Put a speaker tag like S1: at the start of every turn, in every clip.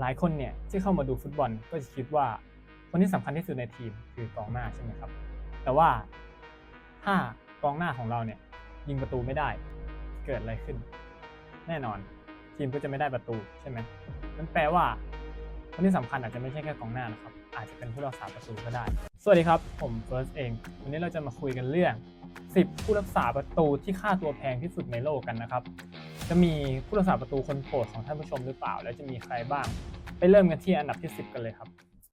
S1: หลายคนเนี่ยที่เข้ามาดูฟุตบอลก็จะคิดว่าคนที่สำคัญที่สุดในทีมคือกองหน้าใช่ไหมครับ แต่ว่าถ้ากองหน้าของเราเนี่ยยิงประตูไม่ได้เกิดอะไรขึ้น แน่นอนทีมก็จะไม่ได้ประตูใช่ไหมนั่นแปลว่าคนที่สำคัญอาจจะไม่ใช่แค่กองหน้านะครับ อาจจะเป็นผู้รักษาประตูก็ได้ สวัสดีครับ ผมเฟิร์สเอง วันนี้เราจะมาคุยกันเรื่อง 10 ผู้รักษาประตูที่ค่าตัวแพงที่สุดในโลกกันนะครับ จะมีผู้รักษาประตูคนโปรดของท่านผู้ชมหรือเปล่า แล้วจะมีใครบ้าง ไปเริ่มกันที่อันดับที่ 10 กันเลยครับ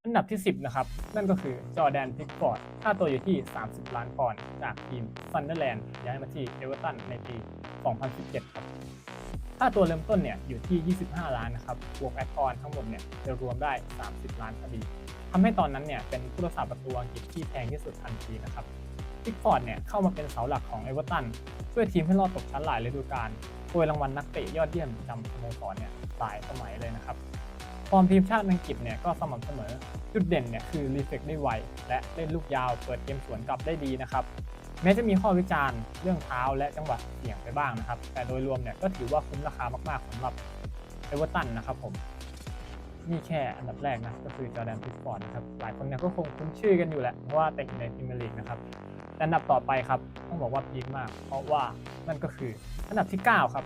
S1: อันดับที่ 10 นะครับ นั่นก็คือจอแดนพิกฟอร์ดค่าตัวอยู่ที่ 30 ล้านปอนด์จากทีมซันเดอร์แลนด์ย้ายมาที่เอเวอร์ตันในปี 2017 ครับค่าตัวเริ่มต้นเนี่ยอยู่ที่ 25 ล้านนะครับบวกแอดออนทั้งหมดเนี่ยจะรวมได้ 30 ล้านพอดีทำให้ตอนนั้นเนี่ยเป็นผู้รักษาประตูอังกฤษที่แพงที่สุดทันทีนะครับพิกฟอร์ดเนี่ยเข้ามาเป็นเสาหลักของเอเวอร์ตันช่วยทีมให้รอดตกชั้นหลายฤดูกาล โดยรางวัลนักเตะยอดเยี่ยมประจำสโมสรเนี่ยหลายสมัยเลยนะครับฟอร์มทีมชาติอังกฤษเนี่ยก็สม่ำเสมอ จุดเด่นเนี่ยคือรีเฟกได้ไว และเล่นลูกยาวเปิดเกมสวนกลับได้ดีนะครับ แม้จะมีข้อวิจารณ์เรื่องเท้าและจังหวะเสี่ยงไปบ้างนะครับ แต่โดยรวมเนี่ยก็ถือว่าคุ้มราคามากๆสำหรับเอเวอร์ตันนะครับผมนี่แค่อันดับแรกนะก็คือจอร์แดนพิกฟอร์ดนะครับหลายคนเนี่ยก็คงคุ้นชื่อกันอยู่แหละเพราะว่าแต่งในพรีเมียร์ลีกนะครับ แต่อันดับต่อไปครับ ต้องบอกว่าพีคมาก เพราะว่านั่นก็คืออันดับที่ 9 ครับ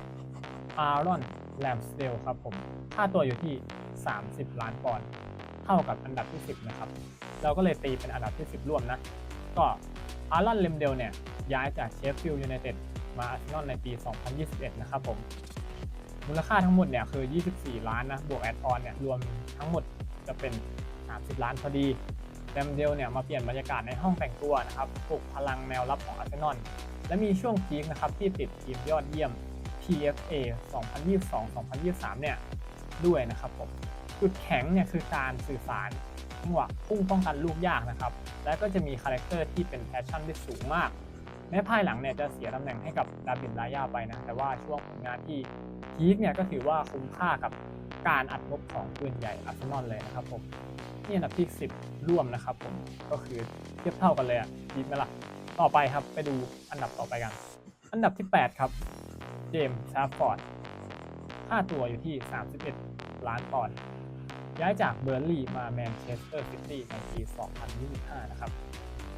S1: อารอนแลมสเดลครับผมค่าตัวอยู่ที่ 30 ล้านปอนด์เท่ากับอันดับที่ 10 นะครับ เราก็เลยตีเป็นอันดับที่ 10 ร่วมนะ ก็อารอนเลมเดลเนี่ยย้ายจากเชฟฟิลด์ยูไนเต็ดมาอาร์เซนอลในปี 2021 นะครับผม มูลค่าทั้งหมดเนี่ยคือ 24 ล้านนะ บวกแอดออนเนี่ยรวมทั้งหมดจะเป็น 30 ล้านพอดี แรมเดลเนี่ยมาเปลี่ยนบรรยากาศในห้องแต่งตัวนะครับปลุกพลังแนวรับของอาร์เซนอลและมีช่วงพีคนะครับที่ติดทีมยอดเยี่ยม PFA 2022-2023 เนี่ยด้วยนะครับผมจุดแข็งเนี่ยคือการสื่อสารจังหวะพุ่งป้องกันลูกยากนะครับ และก็จะมีคาแรคเตอร์ที่เป็นแพชชั่นที่สูงมาก แม้ภายหลังเนี่ยจะเสียตำแหน่งให้กับดาบิดลายาไปนะ แต่ว่าช่วงผลงานที่พีคเนี่ยก็ถือว่าคุ้มค่ากับการอัดงบของปืนใหญ่อาร์เซนอลเลยนะครับผมนี่อันดับที่ 10 ร่วมนะครับผมก็คือเทียบเท่ากันเลยอะพีคไหมล่ะต่อไปครับไปดูอันดับต่อไปกัน อันดับที่ 8 ครับเจมส์ชาร์ฟอร์ดค่าตัวอยู่ที่ 31 ล้านปอนด์ย้ายจากเบอร์ลี่มาแมนเชสเตอร์ซิตี้ในปี 2025 นะครับ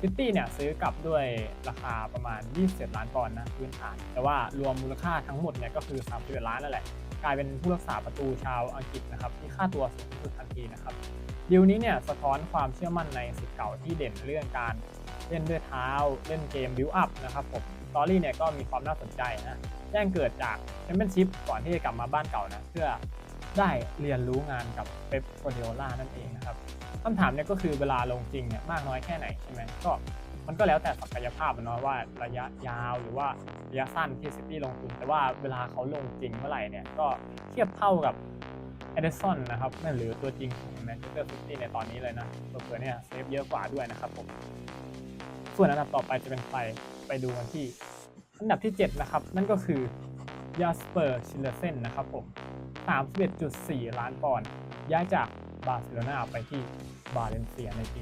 S1: ซิตี้เนี่ยซื้อกลับด้วยราคาประมาณ 27 ล้านปอนด์นะพื้นฐาน แต่ว่ารวมมูลค่าทั้งหมดเนี่ยก็คือ31ล้านนั่นแหละ กลายเป็นผู้รักษาประตูชาวอังกฤษนะครับที่ค่าตัวสูงสุดทันทีนะครับดีลนี้เนี่ยสะท้อนความเชื่อมั่นในสิทธิ์เก่าที่เด่นเรื่องการเล่นด้วยเท้า เล่นเกมบิวอัพนะครับผมสตอรี่เนี่ยก็มีความน่าสนใจนะแจ้งเกิดจากแชมเปี้ยนชิพก่อนที่จะกลับมาบ้านเก่านะเพื่อ ได้เรียนรู้งานกับเป๊ปโกวาร์ดิโอลานั่นเองนะครับคำถามเนี่ยก็คือเวลาลงจริงเนี่ยมากน้อยแค่ไหนใช่ไหมก็มันก็แล้วแต่ศักยภาพอะเนาะว่าระยะยาวหรือว่าระยะสั้นที่ซิตี้ลงทุน แต่ว่าเวลาเขาลงจริงเมื่อไหร่เนี่ยก็เทียบเท่ากับเอเดสันนะครับนั่นหรือตัวจริงของแมนเชสเตอร์ซิตี้ในตอนนี้เลยนะเผื่อเนี่ยเซฟเยอะกว่าด้วยนะครับผมส่วนอันดับต่อไปจะเป็นใครไปดูกันที่อันดับที่ 7 นะครับ นั่นก็คือ ยาสเปอร์ชิลเลเซนนะครับผม 31.4 ล้านปอนด์ย้ายจากบาร์เซโลนาไปที่บาเลนเซียในปี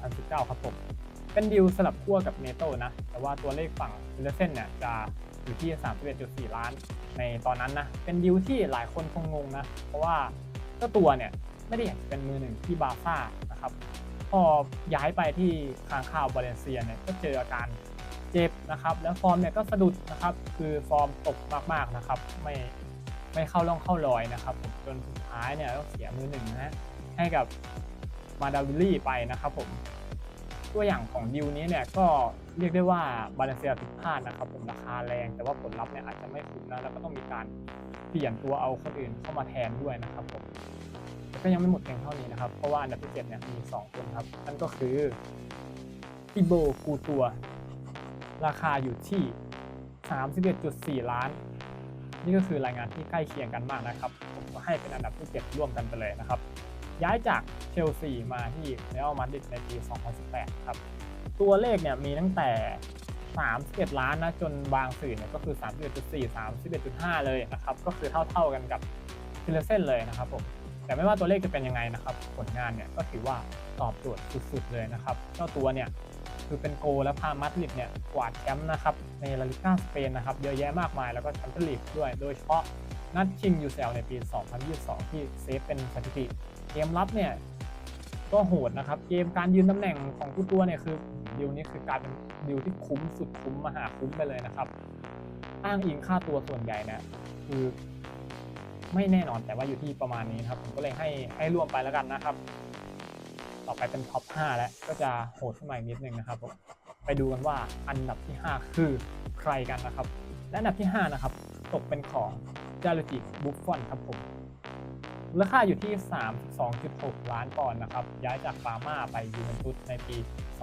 S1: 2019 ครับผม เป็นดีลสลับขั้วกับเนโตนะ แต่ว่าตัวเลขฝั่งชิลเลเซนเนี่ยจะอยู่ที่ 31.4 ล้านในตอนนั้นนะ เป็นดีลที่หลายคนคงงงนะ เพราะว่าเจ้าตัวเนี่ยไม่ได้อยากเป็นมือหนึ่งที่บาร์ซ่านะครับ พอย้ายไปที่คางคาวบาเลนเซียเนี่ยก็เจออาการ เจ็บนะครับ แล้วฟอร์มเนี่ยก็สะดุดนะครับ คือฟอร์มตกมากๆนะครับ ไม่ไม่เข้าร่องเข้ารอยนะครับผมจนสุดท้ายเนี่ยต้องเสียมือหนึ่งนะฮะให้กับมาดาวิลลี่ไปนะครับผมตัวอย่างของดิวนี้เนี่ยก็เรียกได้ว่าบาลนเซียผิดพลาดนะครับ ผมราคาแรง แต่ว่าผลลัพธ์เนี่ยอาจจะไม่คุ้มนะแล้วก็ต้องมีการเปลี่ยนตัวเอาคนอื่นเข้ามาแทนด้วยนะครับผมแต่ก็ยังไม่หมดเพียงเท่านี้นะครับ เพราะว่าอันดับที่เจ็ดเนี่ยมี 2 คนครับนั่นก็คืออิโบกูตัว ราคาอยู่ที่ 31.4 ล้าน นี่ก็คือรายงานที่ใกล้เคียงกันมากนะครับ ผมก็ให้เป็นอันดับที่ 7 ร่วมกันไปเลยนะครับ ย้ายจากเชลซีมาที่เรอัลมาดริดในปี 2018 ครับ ตัวเลขเนี่ยมีตั้งแต่ 31 ล้านนะจนบางสื่อเนี่ยก็คือ 31.4 31.5 เลยนะครับ ก็คือเท่าๆกันกับฟิลเซนเลยนะครับผมแต่ไม่ว่าตัวเลขจะเป็นยังไงนะครับ ผลงานเนี่ยก็ถือว่าตอบโจทย์สุดๆเลยนะครับ เจ้าตัวเนี่ย คือเป็นโกและพามาดริดเนี่ยกวาดแชมป์นะครับในลาลิก้าสเปนนะครับเยอะแยะมากมายแล้วก็แชมเปี้ยนลีกด้วยโดยเฉพาะนัดชิง UCL ในปี 2022 ที่เซฟเป็นสถิติเกมรับเนี่ยก็โหดนะครับเกมการยืนตำแหน่งของกูตัวเนี่ยคือดิวนี้คือการเป็นดิวที่คุ้มสุดคุ้มมหาคุ้มไปเลยนะครับ อ้างอิงค่าตัวส่วนใหญ่นี่ยคือไม่แน่นอนแต่ว่าอยู่ที่ประมาณนี้ครับผมก็เลยให้ให้รวมไปแล้วกันนะครับ ต่อไปเป็นท็อป 5 แล้ว ก็จะโหดขึ้นมาอีกนิดนึงนะครับผมไปดูกันว่าอันดับที่ 5 คือใครกันนะครับ และอันดับที่ 5 นะครับ ตกเป็นของจารุจิบุฟฟอนครับผมมูลค่าอยู่ที่ 32.6 ล้านปอนด์นะครับ ย้ายจากปาร์มาไปยูเวนตุสในปี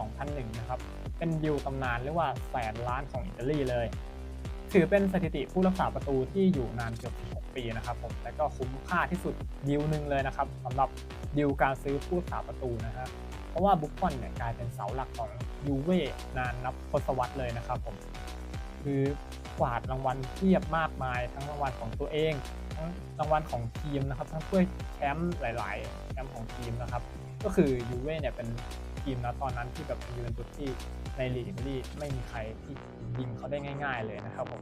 S1: 2001 นะครับ เป็นดิวตำนานเรียกว่าแสนล้านของอิตาลีเลย ถือเป็นสถิติผู้รักษาประตูที่อยู่นานเกือบ6 ปีนะครับผมและก็คุ้มค่าที่สุดดิวหนึ่งเลยนะครับสำหรับดิวการซื้อผู้รักษาประตูนะฮะเพราะว่าบุฟฟอนเนี่ยกลายเป็นเสาหลักของยูเว่นานนับทศวรรษเลยนะครับผมคือกวาดรางวัลเทียบมากมาย ทั้งรางวัลของตัวเองทั้งรางวัลของทีมนะครับทั้งถ้วยแชมป์หลาย ๆ แชมป์ของทีมนะครับ ก็คือยูเว่เนี่ยเป็นทีมนะตอนนั้นที่แบบเป็นยูเวนตุสที่ ในลีกอิตาลีไม่มีใครที่ยิงเขาได้ง่าย ๆ เลยนะครับผม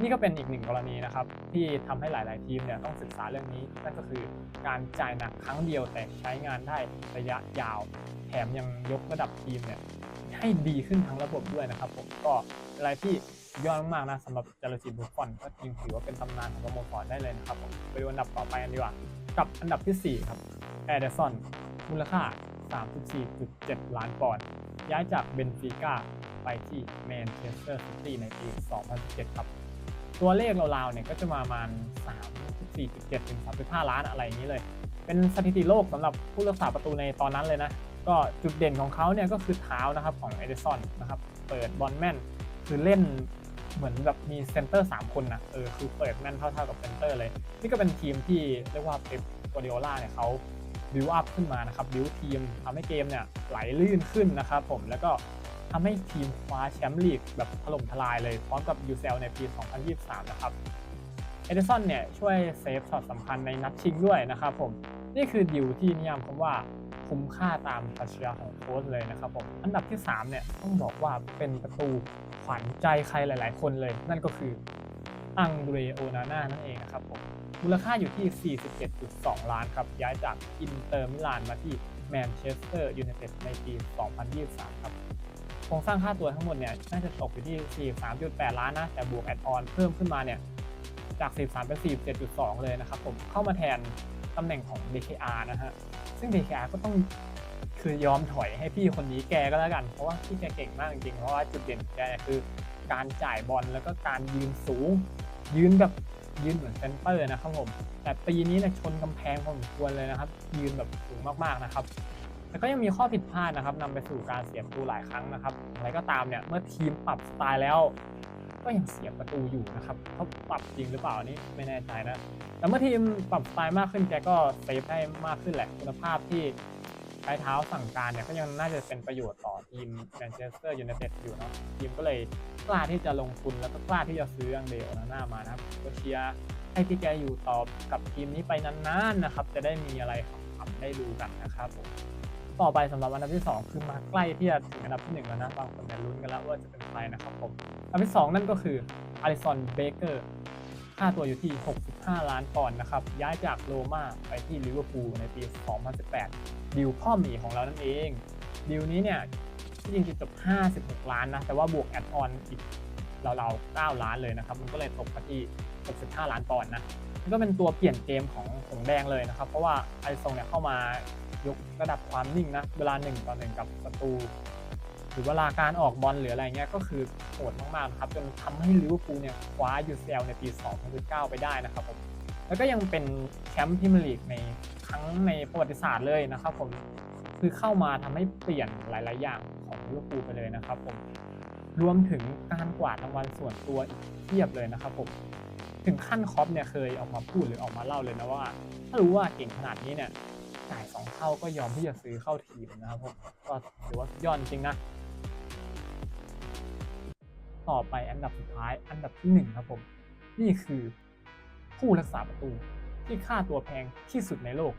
S1: นี่ก็เป็นอีกหนึ่งกรณีนะครับ ที่ทำให้หลาย ๆ ทีมเนี่ยต้องศึกษาเรื่องนี้นั่นก็คือการจ่ายหนักครั้งเดียวแต่ใช้งานได้ระยะยาว แถมยังยกระดับทีมเนี่ยให้ดีขึ้นทั้งระบบด้วยนะครับ ผมก็อะไรที่ยอดมากๆนะสำหรับจารจิบุฟฟอนก็จริงถือว่าเป็นตำนานของสโมสรได้เลยนะครับผมไปดูอันดับต่อไปกันดีกว่ากับอันดับที่ 4 ครับแอเดรซอนมูลค่า 34.7 ล้านปอนด์ ย้ายจากเบนฟิก้าไปที่แมนเชสเตอร์ซิตี้ในปี 2017 ครับ ตัวเลขราวๆเนี่ยก็จะมาประมาณ 34.7 ถึง 35 ล้านอะไรอย่างนี้เลย เป็นสถิติโลกสำหรับผู้รักษาประตูในตอนนั้นเลยนะ ก็จุดเด่นของเขาเนี่ยก็คือเท้านะครับของเอเดซอนนะครับ เปิดบอลแม่น คือเล่นเหมือนแบบมีเซนเตอร์ 3 คนนะเออคือเปิดแม่นเท่าๆกับเซนเตอร์เลย นี่ก็เป็นทีมที่เรียกว่าเป๊ปกัวดิโอล่าเนี่ยเขา บิวอัพขึ้นมานะครับบิวทีมทำให้เกมเนี่ยไหลลื่นขึ้นนะครับผมแล้วก็ทำให้ทีมคว้าแชมป์ลีกแบบถล่มทลายเลยพร้อมกับ UCL ในปี 2023 นะครับเอเดสันเนี่ยช่วยเซฟช็อตสำคัญในนัดชิงด้วยนะครับผมนี่คือดิวที่นิยามคำว่าคุ้มค่าตามปรัชญาของโค้ชเลยนะครับผมอันดับที่ 3 เนี่ยต้องบอกว่าเป็นประตูขวัญใจใครหลาย ๆ คนเลย นั่นก็คืออังเดรโอนาน่านั่นเองนะครับผม มูลค่าอยู่ที่ 47.2 ล้านครับ ย้ายจากอินเตอร์มิลานมาที่แมนเชสเตอร์ยูไนเต็ดในปี 2023 ครับโครงสร้างค่าตัวทั้งหมดเนี่ยน่าจะตกอยู่ที่ 43.8 ล้านนะ แต่บวกแอดออนเพิ่มขึ้นมาเนี่ยจาก 43 เป็น 47.2 เลยนะครับผมเข้ามาแทนตำแหน่งของ DKR นะฮะ ซึ่ง DKR ก็ต้องคือยอมถอยให้พี่คนนี้แกก็แล้วกัน เพราะว่าพี่แกเก่งมากจริงๆเพราะว่าจุดเด่นแกคือการจ่ายบอลแล้วก็การยืนสูง ยืนแบบ ยืนเหมือนเซนเตอร์นะครับผมแต่ปีนี้เนี่ยชนกำแพงพอสมควรเลยนะครับ ยืนแบบสูงมากๆนะครับแต่ก็ยังมีข้อผิดพลาดนะครับนำไปสู่การเสียประตูหลายครั้งนะครับอะไรก็ตามเนี่ยเมื่อทีมปรับสไตล์แล้ว ก็ยังเสียประตูอยู่นะครับเขาปรับจริงหรือเปล่านี่ไม่แน่ใจนะแต่เมื่อทีมปรับสไตล์มากขึ้นแกก็เซฟได้มากขึ้นแหละคุณภาพที่ ใช้เท้าสั่งการเนี่ยก็ยังน่าจะเป็นประโยชน์ต่อทีมแมนเชสเตอร์ยูไนเต็ดอยู่เนาะทีมก็เลยกล้าที่จะลงทุนแล้วก็กล้าที่จะซื้ออังเดโอนาน่ามานะครับก็เชียร์ให้พี่แกอยู่ต่อกับทีมนี้ไปนานๆนะครับ จะได้มีอะไรขำได้ดูกันนะครับผมต่อไปสำหรับอันดับที่ 2 คือมาใกล้ที่จะถึงอันดับที่1แล้วนะบางคนเนี่ยลุ้นกันแล้วว่าจะเป็นใครนะครับผมอันดับที่ 2 นั่นก็คืออลิซอนเบเกอร์ ค่าตัวอยู่ที่ 65 ล้านปอนด์นะครับ ย้ายจากโรม่าไปที่ลิเวอร์พูลในปี 2018 ดิวพ่อหมีของเรานั่นเอง ดิวนี้เนี่ยที่จริงๆจบ 56 ล้านนะ แต่ว่าบวกแอดออนอีกราวๆ9ล้านเลยนะครับ มันก็เลยตกมาที่ 65 ล้านปอนด์นะนก็เป็นตัวเปลี่ยนเกมของหงแดงเลยนะครับ เพราะว่าไอซงเนี่ยเข้ามายกระดับความนิ่งนะ เวลา1ต่อ1กับประตู หรือเวลาการออกบอลหรืออะไรเงี้ยก็คือโหดมากๆครับจนทำให้ลิเวอร์พูลเนี่ยคว้า UCL ในปี 2019ไปได้นะครับผมแล้วก็ยังเป็นแชมป์พรีเมียร์ลีกในครั้งในประวัติศาสตร์เลยนะครับผมคือเข้ามาทำให้เปลี่ยนหลาย ๆ อย่างของลิเวอร์พูลไปเลยนะครับผมรวมถึงการกวาดรางวัลส่วนตัวอีกเทียบเลยนะครับผมถึงขั้นคอปเนี่ยเคยออกมาพูดหรือออกมาเล่าเลยนะว่า ถ้ารู้ว่าเก่งขนาดนี้เนี่ยจ่ายสองเท่าก็ยอมที่จะซื้อเข้าทีมนะครับผมก็ถือว่ายอดจริงนะ ต่อไปอันดับสุดท้ายอันดับที่หนึ่งครับผม นี่คือผู้รักษาประตูที่ค่าตัวแพงที่สุดในโลก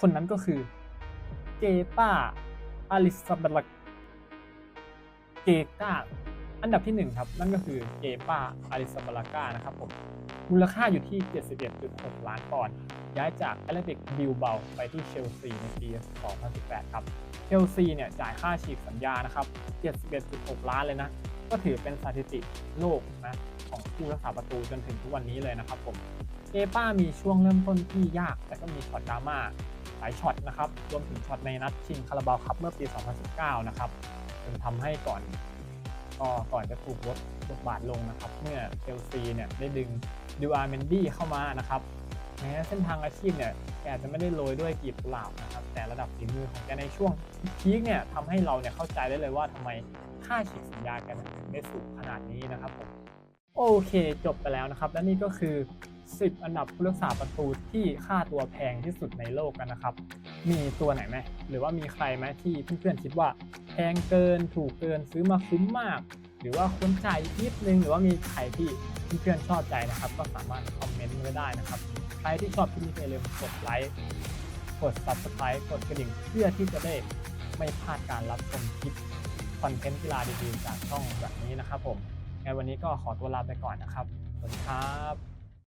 S1: คนนั้นก็คือเกตาอลิซาเบลเกตาอันดับที่หนึ่งครับ นั่นก็คือเกป้าอาริซาบาลากานะครับผมมูลค่าอยู่ที่ 71.6 ล้านปอนด์ย้ายจากแอตเลติกบิลเบาไปที่เชลซีในปี 2018 ครับเชลซีเนี่ยจ่ายค่าฉีกสัญญานะครับ 71.6 ล้านเลยนะ ก็ถือเป็นสถิติโลกนะของผู้รักษาประตูจนถึงทุกวันนี้เลยนะครับผมเกป้ามีช่วงเริ่มต้นที่ยาก แต่ก็มีช็อตดราม่าหลายช็อตนะครับรวมถึงช็อตในนัดชิงคาราบาวคัพเมื่อปี 2019 นะครับจนทำให้ก่อนก็ก่อนจะถูกลดบทบาทลงนะครับ เมื่อเชลซีเนี่ยได้ดึงดิวอาร์เมนดี้เข้ามานะครับแม้เส้นทางอาชีพเนี่ย แกอาจจะไม่ได้โรยด้วยกลีบกุหลาบนะครับแต่ระดับฝีมือของแกในช่วงพีคเนี่ยทำให้เราเนี่ยเข้าใจได้เลยว่าทำไมค่าฉีกสัญญากันถึงได้สูงขนาดนี้นะครับผมโอเคจบไปแล้วนะครับ และนี่ก็คือ 10 อันดับผู้รักษาประตูที่ค่าตัวแพงที่สุดในโลกกันนะครับ มีตัวไหนไหมหรือว่ามีใครไหมที่เพื่อนๆคิดว่าแพงเกินถูกเกินซื้อมาคุ้มมาก หรือว่าควรจ่ายนิดนึงหรือว่ามีใครที่เพื่อนๆชอบใจนะครับ ก็สามารถคอมเมนต์ไว้ได้นะครับ ใครที่ชอบคลิปนี้อย่าลืมกดไลค์กด subscribe กดกระดิ่งเพื่อที่จะได้ไม่พลาดการรับชมคลิปคอนเทนต์กีฬาดีๆจากช่องแบบนี้นะครับผมงั้นวันนี้ก็ขอตัวลาไปก่อนนะครับสวัสดีครับ